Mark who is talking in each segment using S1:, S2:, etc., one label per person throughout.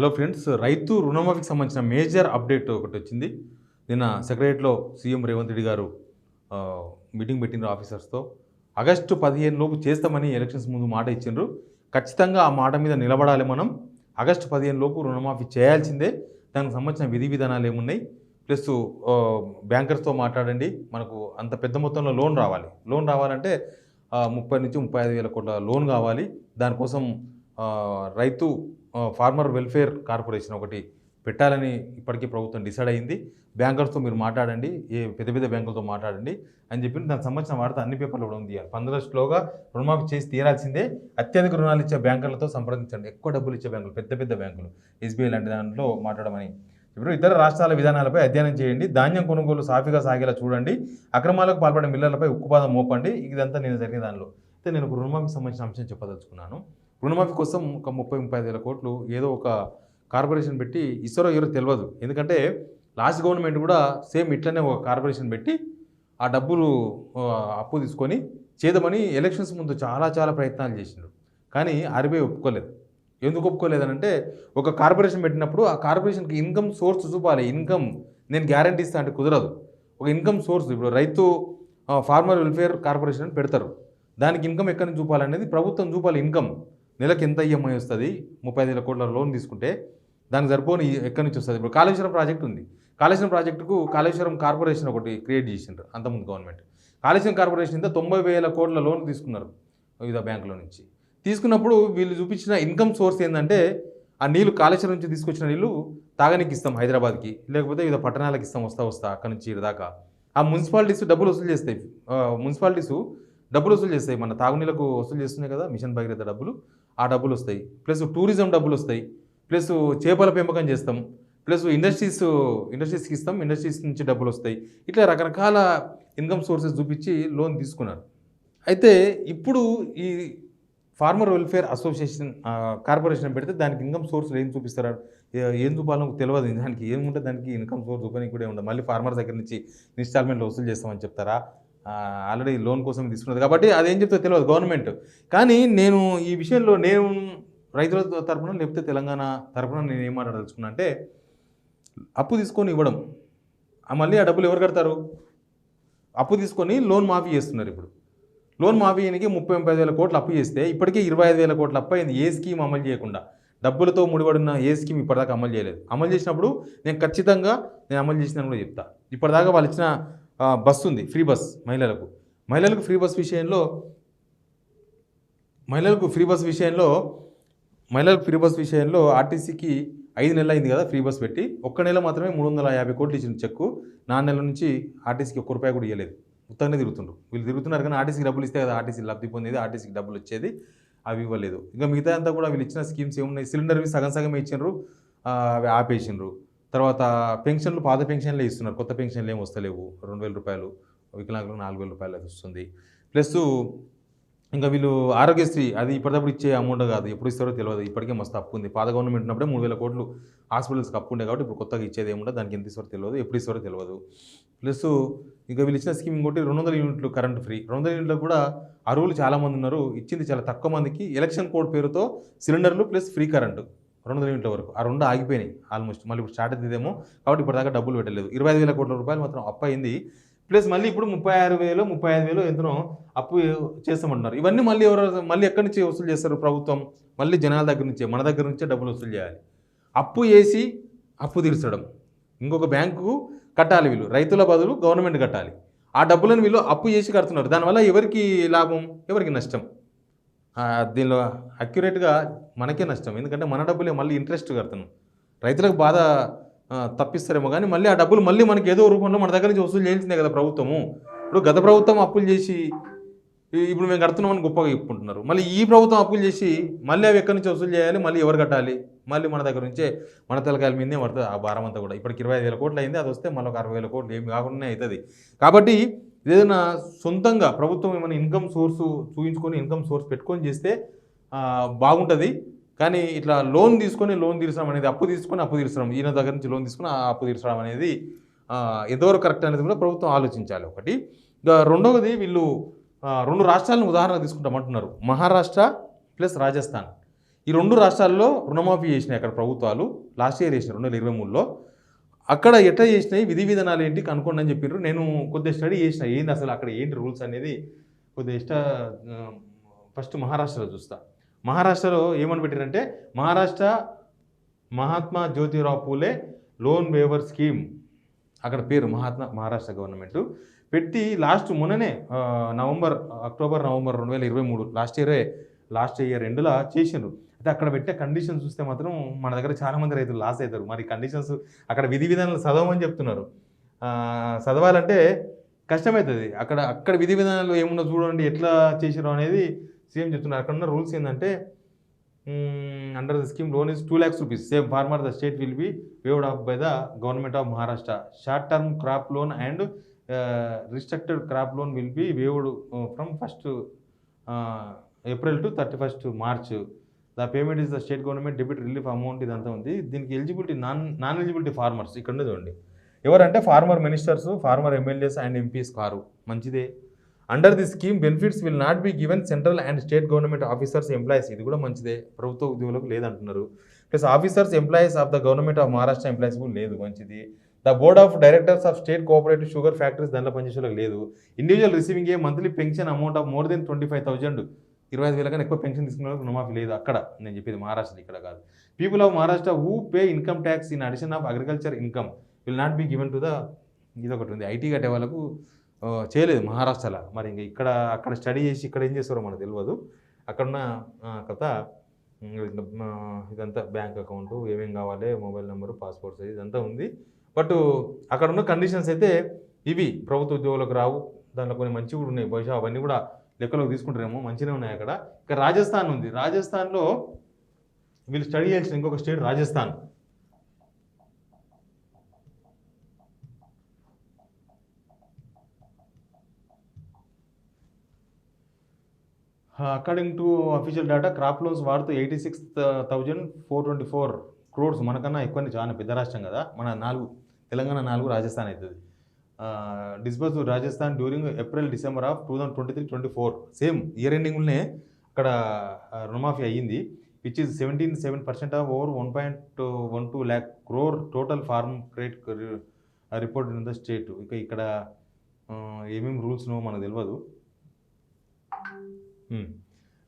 S1: Hello friends రైతు రుణమాఫీకి సంబంధించిన మేజర్ అప్డేట్ ఒకటి వచ్చింది. నిన్న సెక్రటరీలో సీఎం రేవంత్ రెడ్డి గారు మీటింగ్ పెట్టిన ఆఫీసర్స్తో. ఆగస్టు పదిహేను లోపు చేస్తామని ఎలక్షన్స్ ముందు మాట ఇచ్చిండ్రు. ఖచ్చితంగా ఆ మాట మీద నిలబడాలి మనం. ఆగస్టు పదిహేను లోపు రుణమాఫీ చేయాల్సిందే. దానికి సంబంధించిన విధి విధానాలు ఏమున్నాయి? ప్లస్ బ్యాంకర్స్తో మాట్లాడండి. మనకు అంత పెద్ద మొత్తంలో లోన్ రావాలి. లోన్ రావాలంటే ముప్పై నుంచి ముప్పై ఐదు వేల కోట్ల లోన్ కావాలి. దానికోసం రైతు ఫార్మర్ వెల్ఫేర్ కార్పొరేషన్ ఒకటి పెట్టాలని ఇప్పటికీ ప్రభుత్వం డిసైడ్ అయింది. బ్యాంకర్స్తో మీరు మాట్లాడండి ఏ పెద్ద పెద్ద బ్యాంకులతో మాట్లాడండి అని చెప్పి దానికి సంబంధించిన వార్త అన్ని పేపర్లు కూడా ఉంది. పంద్రస్లోగా రుణమాఫీ చేసి తీరాల్సిందే. అత్యధిక రుణాలు ఇచ్చే బ్యాంకులతో సంప్రదించండి. ఎక్కువ డబ్బులు ఇచ్చే బ్యాంకులు పెద్ద పెద్ద బ్యాంకులు. ఎస్బీఐ లాంటి దాంట్లో మాట్లాడమని ఇప్పుడు ఇతర రాష్ట్రాల విధానాలపై అధ్యయనం చేయండి. ధాన్యం కొనుగోలు సాఫీగా సాగేలా చూడండి. అక్రమాలకు పాల్పడే మిల్లర్లపై ఉక్కుపాదం మోపండి. ఇదంతా నేను జరిగిన దానిలో. అయితే నేను ఒక రుణమాఫీకి సంబంధించిన అంశం చెప్పదలుచుకున్నాను. రుణమాఫీ కోసం ఒక ముప్పై ముప్పై ఐదు వేల కోట్లు ఏదో ఒక కార్పొరేషన్ పెట్టి ఇస్తారో ఎవరో తెలియదు ఎందుకంటే లాస్ట్ గవర్నమెంట్ కూడా సేమ్ ఇట్లనే ఒక కార్పొరేషన్ పెట్టి ఆ డబ్బులు అప్పు తీసుకొని చేద్దామని ఎలక్షన్స్ ముందు చాలా చాలా ప్రయత్నాలు చేసినారు కానీ ఆర్బీఐ ఒప్పుకోలేదు. ఎందుకు ఒప్పుకోలేదనంటే ఒక కార్పొరేషన్ పెట్టినప్పుడు ఆ కార్పొరేషన్కి ఇన్కమ్ సోర్స్ చూపాలి. ఇన్కమ్ నేను గ్యారంటీ ఇస్తా అంటే కుదరదు. ఒక ఇన్కమ్ సోర్స్ ఇప్పుడు రైతు ఫార్మర్ వెల్ఫేర్ కార్పొరేషన్ అని పెడతారు. దానికి ఇన్కమ్ ఎక్కడి నుంచి చూపాలనేది ప్రభుత్వం చూపాలి ఇన్కమ్. నెలకు ఎంత ఈఎంఐ వస్తుంది? ముప్పై ఐదు వేల కోట్ల లోన్ తీసుకుంటే దానికి సరిపోని ఎక్కడి నుంచి వస్తుంది? ఇప్పుడు కాళేశ్వరం ప్రాజెక్ట్ ఉంది. కాళేశ్వరం ప్రాజెక్టుకు కాళేశ్వరం కార్పొరేషన్ ఒకటి క్రియేట్ చేసిండ్రు అంతకుముందు గవర్నమెంట్. కాళేశ్వరం కార్పొరేషన్ ఇంత తొంభై వేల కోట్ల లోన్ తీసుకున్నారు వివిధ బ్యాంకుల నుంచి. తీసుకున్నప్పుడు వీళ్ళు చూపించిన ఇన్కమ్ సోర్స్ ఏంటంటే ఆ నీళ్ళు కాళేశ్వరం నుంచి తీసుకొచ్చిన నీళ్ళు తాగనీకి ఇస్తాం హైదరాబాద్కి లేకపోతే వివిధ పట్టణాలకు ఇస్తాం వస్తా వస్తా అక్కడి నుంచి ఇరదాకా దాకా. ఆ మున్సిపాలిటీస్ డబ్బులు వసూలు చేస్తాయి. మున్సిపాలిటీసు మున్సిపాలిటీస్ డబ్బులు వసూలు చేస్తాయి. మన తాగునీళ్ళకు వసూలు చేస్తున్నాయి కదా మిషన్ భగీరథ డబ్బులు. ఆ డబ్బులు వస్తాయి. ప్లస్ టూరిజం డబ్బులు వస్తాయి. ప్లస్ చేపల పెంపకం చేస్తాం. ప్లస్ ఇండస్ట్రీస్ ఇండస్ట్రీస్కి ఇస్తాం. ఇండస్ట్రీస్ నుంచి డబ్బులు వస్తాయి. ఇట్లా రకరకాల ఇన్కమ్ సోర్సెస్ చూపించి లోన్ తీసుకున్నారు. అయితే ఇప్పుడు ఈ ఫార్మర్ వెల్ఫేర్ అసోసియేషన్ కార్పొరేషన్ పెడితే దానికి ఇన్కమ్ సోర్స్ ఏం చూపిస్తారు? ఏం చూపాలో తెలియదు దానికి ఏముంటే దానికి ఇన్కమ్ సోర్స్ చూపడానికి కూడా ఉండదు. మళ్ళీ ఫార్మర్ దగ్గర నుంచి ఇన్స్టాల్మెంట్లో వసూలు చేస్తామని చెప్తారా? ఆల్రెడీ లోన్ కోసం తీసుకున్నది. కాబట్టి అదేం చెప్తే తెలియదు గవర్నమెంట్ కానీ నేను ఈ విషయంలో నేను రైతుల తరపున లేకపోతే తెలంగాణ తరపున నేను ఏం మాట్లాడదలుచుకున్నా అంటే అప్పు తీసుకొని ఇవ్వడం. మళ్ళీ ఆ డబ్బులు ఎవరు కడతారు? అప్పు తీసుకొని లోన్ మాఫీ చేస్తున్నారు ఇప్పుడు. లోన్ మాఫీకి ముప్పై ముప్పై ఐదు వేల కోట్లు అప్పు చేస్తే ఇప్పటికే ఇరవై ఐదు వేల కోట్లు అప్పు అయింది. ఏ స్కీమ్ అమలు చేయకుండా. డబ్బులతో ముడిపడిన ఏ స్కీమ్ ఇప్పటిదాకా అమలు చేయలేదు. అమలు చేసినప్పుడు నేను ఖచ్చితంగా నేను అమలు చేసినాను కూడా చెప్తా. ఇప్పటిదాకా వాళ్ళు ఇచ్చిన బస్సు ఉంది ఫ్రీ బస్ మహిళలకు. మహిళలకు ఫ్రీ బస్ విషయంలో మహిళలకు ఫ్రీ బస్ విషయంలో మహిళలకు ఫ్రీ బస్ విషయంలో ఆర్టీసీకి ఐదు నెలలు అయింది కదా ఫ్రీ బస్ పెట్టి. ఒక్క నెల మాత్రమే మూడు వందల యాభై కోట్లు ఇచ్చిన చెక్కు. నాలుగు నెలల నుంచి ఆర్టీసీకి ఒక్క రూపాయి కూడా ఇవ్వలేదు మొత్తంగా తిరుగుతుండ్రు. వీళ్ళు తిరుగుతున్నారు కానీ ఆర్టీసీకి డబ్బులు ఇస్తే కదా ఆర్టీసీ లబ్ధి పొందేది ఆర్టీసీకి డబ్బులు వచ్చేది అవి ఇవ్వలేదు. ఇంకా మిగతా అంతా కూడా వీళ్ళు ఇచ్చిన స్కీమ్స్ ఏమున్నాయి? సిలిండర్వి సగం సగం ఇచ్చినారు అవి ఆపేసిండ్రు. తర్వాత పెన్షన్లు పాత పెన్షన్లే ఇస్తున్నారు. కొత్త పెన్షన్లు ఏమి వస్తలేవు. రెండు వేల రూపాయలు వికలాంగులకు నాలుగు వేల రూపాయలు వస్తుంది. ప్లస్ ఇంకా వీళ్ళు ఆరోగ్యశ్రీ అది ఇప్పటికప్పుడు ఇచ్చే అమౌంట్ కాదు. ఎప్పుడు ఇస్తారో తెలియదు ఇప్పటికే మస్తు అప్పు ఉంది. పాత గవర్నమెంట్ ఉన్నప్పుడే మూడు వేల కోట్లు హాస్పిటల్స్కి అప్పు ఉండే కాబట్టి ఇప్పుడు కొత్తగా ఇచ్చేది ఏముండదు. దానికి ఎంత ఇస్తారో తెలియదు ఎప్పుడు ఇస్తారో తెలియదు ప్లస్ ఇంకా వీళ్ళు ఇచ్చిన స్కీమ్ ఇంకోటి రెండు వందల యూనిట్లు కరెంట్ ఫ్రీ. రెండు వందల యూనిట్లు కూడా అరువులు చాలామంది ఉన్నారు. ఇచ్చింది చాలా తక్కువ మందికి. ఎలక్షన్ కోడ్ పేరుతో సిలిండర్లు ప్లస్ ఫ్రీ కరెంటు. రెండు వందల యూనిట్ల వరకు. ఆ రెండు ఆగిపోయినాయి ఆల్మోస్ట్ మళ్ళీ ఇప్పుడు స్టార్ట్ అవుతుందేమో కాబట్టి ఇప్పటిదాకా డబ్బులు పెట్టలేదు. ఇరవై ఐదు వేల కోట్ల రూపాయలు మాత్రం అప్పు అయింది. ప్లస్ మళ్ళీ ఇప్పుడు ముప్పై ఆరు వేలు ముప్పై ఐదు వేలు ఎంతనో అప్పు చేస్తామంటున్నారు. ఇవన్నీ మళ్ళీ ఎవరు మళ్ళీ ఎక్కడి నుంచి వసూలు చేస్తారు ప్రభుత్వం? మళ్ళీ జనాల దగ్గర నుంచే మన దగ్గర నుంచే డబ్బులు వసూలు చేయాలి. అప్పు వేసి అప్పు తీర్చడం. ఇంకొక బ్యాంకుకు కట్టాలి వీళ్ళు. రైతుల బదులు గవర్నమెంట్ కట్టాలి. ఆ డబ్బులను వీళ్ళు అప్పు చేసి కడుతున్నారు. దానివల్ల ఎవరికి లాభం? ఎవరికి నష్టం? దీనిలో అక్యురేట్గా మనకే నష్టం. ఎందుకంటే మన డబ్బులే మళ్ళీ ఇంట్రెస్ట్ కడుతున్నాం. రైతులకు బాధ తప్పిస్తారేమో కానీ మళ్ళీ ఆ డబ్బులు మళ్ళీ మనకి ఏదో రూపంలో మన దగ్గర నుంచి వసూలు చేయాల్సిందే కదా ప్రభుత్వము. ఇప్పుడు గత ప్రభుత్వం అప్పులు చేసి ఇప్పుడు మేము కడుతున్నామని గొప్పగా చెప్పుకుంటున్నారు. మళ్ళీ ఈ ప్రభుత్వం అప్పులు చేసి మళ్ళీ అవి ఎక్కడి నుంచి వసూలు చేయాలి? మళ్ళీ ఎవరు కట్టాలి? మళ్ళీ మన దగ్గర నుంచే మన తలకాయల మీదే పడుతుంది ఆ భారం అంతా కూడా. ఇప్పటికి ఇరవై ఐదు వేల కోట్లు అయింది అది వస్తే మళ్ళీ ఒక అరవై వేల కోట్లు ఏమి కాకుండా అవుతుంది. కాబట్టి ఏదైనా సొంతంగా ప్రభుత్వం ఏమైనా ఇన్కమ్ సోర్స్ చూపించుకొని ఇన్కమ్ సోర్స్ పెట్టుకొని చేస్తే బాగుంటుంది. కానీ ఇట్లా లోన్ తీసుకొని లోన్ తీర్చడం అనేది అప్పు తీసుకొని అప్పు తీర్చడం. ఈయన దగ్గర నుంచి లోన్ తీసుకొని ఆ అప్పు తీర్చడం అనేది ఎంతవరకు కరెక్ట్ అనేది కూడా ప్రభుత్వం ఆలోచించాలి ఒకటి. ఇంకా రెండవది వీళ్ళు రెండు రాష్ట్రాలను ఉదాహరణ తీసుకుంటామంటున్నారు మహారాష్ట్ర ప్లస్ రాజస్థాన్. ఈ రెండు రాష్ట్రాల్లో రుణమాఫీ చేసినాయి అక్కడ ప్రభుత్వాలు. లాస్ట్ ఇయర్ చేసినాయి రెండు వేల ఇరవై మూడులో. అక్కడ ఎట్లా చేసినాయి? విధి విధానాలు ఏంటి? కనుక్కోండి అని చెప్పారు నేను కొద్దిగా స్టడీ చేసిన. ఏంది అసలు అక్కడ ఏంటి రూల్స్ అనేది కొద్దిగా ఇష్ట ఫస్ట్ మహారాష్ట్రలో చూస్తా. మహారాష్ట్రలో ఏమని పెట్టారంటే Maharashtra Mahatma Jyotirao Phule loan waiver scheme అక్కడ పేరు మహాత్మా మహారాష్ట్ర గవర్నమెంట్ పెట్టి లాస్ట్ మొన్ననే నవంబర్ అక్టోబర్ నవంబర్ రెండు వేల ఇరవై మూడు లాస్ట్ ఇయరే లాస్ట్ ఇయర్ ఎండులా చేసిండ్రు. అయితే అక్కడ పెట్టే కండిషన్స్ చూస్తే మాత్రం మన దగ్గర చాలా మంది రైతులు లాస్ అవుతారు మరి కండిషన్స్ అక్కడ విధి విధానాలు చదవమని చెప్తున్నారు. చదవాలంటే కష్టమవుతుంది అక్కడ అక్కడ విధి విధానాలు ఏమున్నా చూడండి ఎట్లా చేశారు అనేది సీఎం చెప్తున్నారు. అక్కడ ఉన్న రూల్స్ ఏంటంటే under the scheme loan is two lakhs rupees same farmer the state will be waived off by the government of Maharashtra short term crop loan and restructured crop loan will be waived from first April to thirty first March the payment is the state government debit relief amount ఇదంతా ఉంది. దీనికి eligibility non non eligibility farmers ఇక్కడ ఉంది చూడండి. ఎవరంటే farmer ministers farmer MLAs and MPs car. మంచిదే. Under the scheme benefits will not be given central and state government officers employees ఇది కూడా మంచిదే. ప్రభుత్వ ఉద్యోగులకు లేదంటున్నారు. Plus officers employees of the government of Maharashtra employees కూడా లేదు. మంచిది. The board of directors of state cooperative sugar factories దానిలో పనిచేసే లేదు. Individual receiving a monthly pension amount of more than twenty five thousand ఇరవై ఐదు వేల కన్నా ఎక్కువ పెన్షన్ తీసుకున్న వాళ్ళకి రుణమాఫీ లేదు అక్కడ. నేను చెప్పేది మహారాష్ట్ర ఇక్కడ కాదు. People of Maharashtra who pay income tax in addition of agriculture income will not be given to the ఇది ఒకటి ఉంది ఐటీ కట్టే వాళ్ళకు చేయలేదు మహారాష్ట్రలో. మరి ఇంకా ఇక్కడ అక్కడ స్టడీ చేసి ఇక్కడ ఏం చేస్తారో మనకు తెలియదు అక్కడున్న కథ ఇదంతా బ్యాంక్ అకౌంట్ ఏమేం కావాలి మొబైల్ నెంబరు పాస్పోర్ట్ సైజ్ ఇదంతా ఉంది. బట్ అక్కడ ఉన్న కండిషన్స్ అయితే ఇవి. ప్రభుత్వ ఉద్యోగులకు రావు. దాంట్లో కొన్ని మంచి కూడా ఉన్నాయి. బహుశా అవన్నీ కూడా లెక్కలోకి తీసుకుంటారేమో. మంచిగా ఉన్నాయి అక్కడ. ఇక రాజస్థాన్ ఉంది. రాజస్థాన్లో వీళ్ళు స్టడీ చేసిన ఇంకొక state Rajasthan. According to official data crop loans వాడుతూ eighty six thousand four twenty four crores మనకన్నా ఎక్కువ చాలా పెద్ద రాష్ట్రం కదా. మన నాలుగు తెలంగాణ నాలుగు రాజస్థాన్ అవుతుంది. Disburse Rajasthan during April December of two thousand twenty three twenty four. Same year ఎండింగ్లోనే అక్కడ రుణమాఫీ అయ్యింది. Which is seventeen seven percent of over one point one two lakh crore total farm credit report in the state. ఇక ఇక్కడ ఏమేమి rules నో మనకు తెలియదు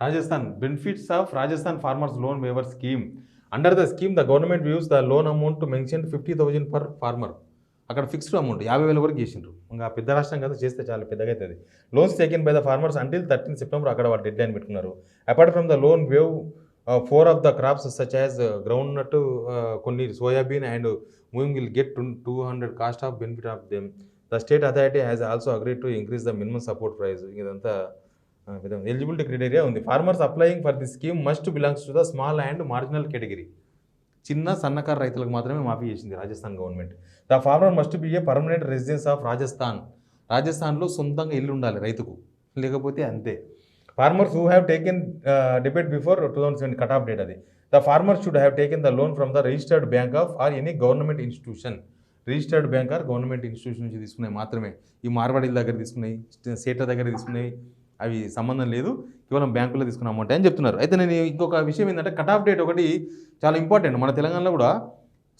S1: Rajasthan benefits of Rajasthan farmers loan waiver scheme. Under the scheme the government views the loan amount mention fifty thousand per farmer. అక్కడ fixed amount యాభై వేల వరకు చేసిండ్రు. ఇంకా పెద్ద రాష్ట్రం కదా చేస్తే చాలా పెద్దగా అవుతుంది loans taken by the farmers until thirteen September అక్కడ వాళ్ళు డెడ్ లైన్ పెట్టుకున్నారు apart from the loan waive for of the crops such as groundnut కొన్ని soybean and moving will get two hundred cost of benefit of them the state authority has also agree to increase the minimum support price ఇదంతా eligibility criteria ఉంది. Farmers applying for the scheme must belongs to the small and marginal category చిన్న సన్నకారు రైతులకు మాత్రమే మాఫీ చేసింది Rajasthan government. The farmer must be a permanent residence of Rajasthan. రాజస్థాన్లో సొంతంగా ఇల్లు ఉండాలి రైతుకు. లేకపోతే అంతే. Farmers who have taken debate before two thousand seven cut off date అది. The farmer should have taken the loan from the registered bank of or any government institution. Registered bank or government institution నుంచి తీసుకున్నాయి మాత్రమే. ఈ మార్వాడీల దగ్గర తీసుకున్నాయి సేట్ల దగ్గర తీసుకున్నాయి. అవి సంబంధం లేదు కేవలం బ్యాంకులో తీసుకున్న అమౌంట్ అని చెప్తున్నారు. అయితే నేను ఇంకొక విషయం ఏంటంటే కట్ ఆఫ్ డేట్ ఒకటి చాలా ఇంపార్టెంట్ మన తెలంగాణలో కూడా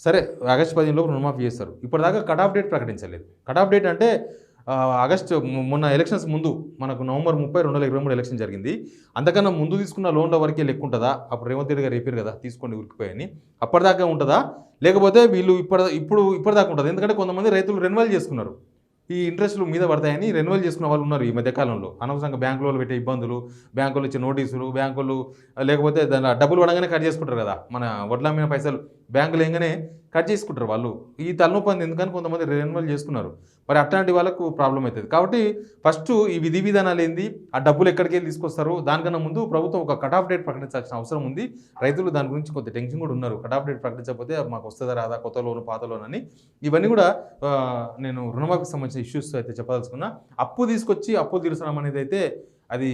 S1: సరే ఆగస్టు పదిహేను లోపు రుణమాఫీ చేస్తారు. ఇప్పటిదాకా కట్ ఆఫ్ డేట్ ప్రకటించలేదు. కట్ ఆఫ్ డేట్ అంటే ఆగస్టు మొన్న ఎలక్షన్స్ ముందు మనకు నవంబర్ ముప్పై రెండు వేల ఇరవై మూడు ఎలక్షన్ జరిగింది. అంతకన్నా ముందు తీసుకున్న లోన్ల వరకే లెక్క ఉంటుందా? అప్పుడు రేవంత్ రెడ్డి గారు రేపారు కదా తీసుకోండి ఉరికిపోయని అప్పటిదాకా ఉంటుందా? లేకపోతే వీళ్ళు ఇప్పటి ఇప్పుడు ఇప్పటిదాకా ఉంటుంది? ఎందుకంటే కొంతమంది రైతులు రెన్యువల్ చేసుకున్నారు. ఈ ఇంట్రెస్ట్లు మీద పడతాయని రెన్యువల్ చేసుకున్న వాళ్ళు ఉన్నారు ఈ మధ్యకాలంలో అనవసరంగా బ్యాంకులో పెట్టే ఇబ్బందులు బ్యాంకులు ఇచ్చే నోటీసులు బ్యాంకులు లేకపోతే దాని డబ్బులు పడగానే కట్ చేసుకుంటారు కదా మన వడ్ల మీద పైసలు. బ్యాంకులు ఏంగానే కట్ చేసుకుంటారు వాళ్ళు. ఈ తలనొప్పి ఎందుకని కొంతమంది రెన్యువల్ చేసుకున్నారు మరి అట్లాంటి వాళ్ళకు ప్రాబ్లం అవుతుంది. కాబట్టి ఫస్ట్ ఈ విధి విధానాలు ఏంది? ఆ డబ్బులు ఎక్కడికి వెళ్ళి తీసుకొస్తారు? దానికన్నా ముందు ప్రభుత్వం ఒక కట్ ఆఫ్ డేట్ ప్రకటించాల్సిన అవసరం ఉంది. రైతులు దాని గురించి కొంత టెన్షన్ కూడా ఉన్నారు. కట్ ఆఫ్ డేట్ ప్రకటించకపోతే మాకు వస్తుందా రాదా? కొత్త లోను పాత లోన్ అని. ఇవన్నీ కూడా నేను రుణమాఫీకి సంబంధించిన ఇష్యూస్ అయితే చెప్పదలుచుకున్నా. అప్పు తీసుకొచ్చి అప్పులు తీర్చడం అనేది అయితే అది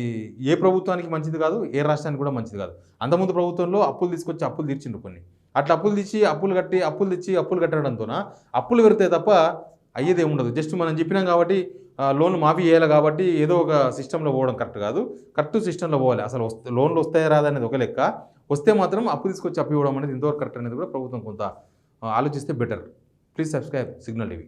S1: ఏ ప్రభుత్వానికి మంచిది కాదు ఏ రాష్ట్రానికి కూడా మంచిది కాదు. అంతకుముందు ప్రభుత్వంలో అప్పులు తీసుకొచ్చి అప్పులు తీర్చిండ్రు కొన్ని. అట్లా అప్పులు తెచ్చి అప్పులు కట్టి అప్పులు తెచ్చి అప్పులు కట్టడంతోన? అప్పులు పెడితే తప్ప అయ్యేది ఉండదు జస్ట్ మనం చెప్పినాం కాబట్టి లోన్లు మాఫీ చేయాలి కాబట్టి ఏదో ఒక సిస్టంలో పోవడం కరెక్ట్ కాదు. కరెక్ట్ సిస్టంలో పోవాలి. అసలు వస్తే లోన్లు వస్తాయా రాదా అనేది ఒక లెక్క. వస్తే మాత్రం అప్పు తీసుకొచ్చి అప్పు ఇవ్వడం అనేది ఇంతవరకు కరెక్ట్ అనేది కూడా ప్రభుత్వం కొంత ఆలోచిస్తే better. Please subscribe Signal TV.